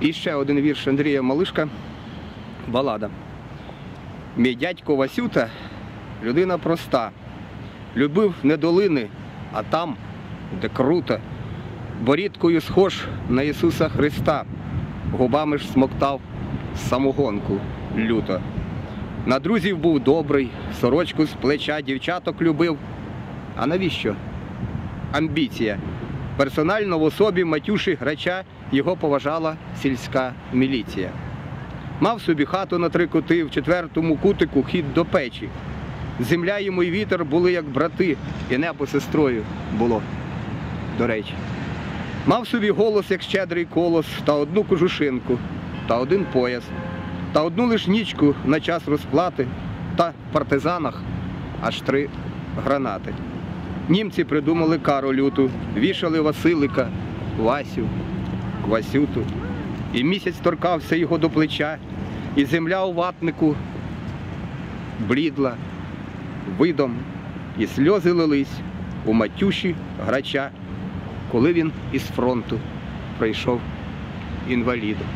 І ще один вірш Андрія Малишка. Балада. Мій дядько Васюта людина проста. Любив не долини, а там, де круто. Борідкою схож на Ісуса Христа. Губами ж смоктав самогонку люто. На друзів був добрий, сорочку з плеча дівчаток любив. А навіщо? Амбіція. Персонально в особі Матюші Грача його поважала сільська міліція. Мав собі хату на три кути в четвертому кутику хід до печі. Земля йому й вітер були як брати, і небо сестрою було, до речі. Мав собі голос, як щедрий колос, та одну кожушинку, та один пояс, та одну лиш нічку на час розплати, та в партизанах аж три гранати. Німці придумали кару люту, вішали Василика, Васю, Васюту. І місяць торкався його до плеча, і земля у ватнику блідла видом, і сльози лились у матюші грача, коли він із фронту прийшов інвалідом.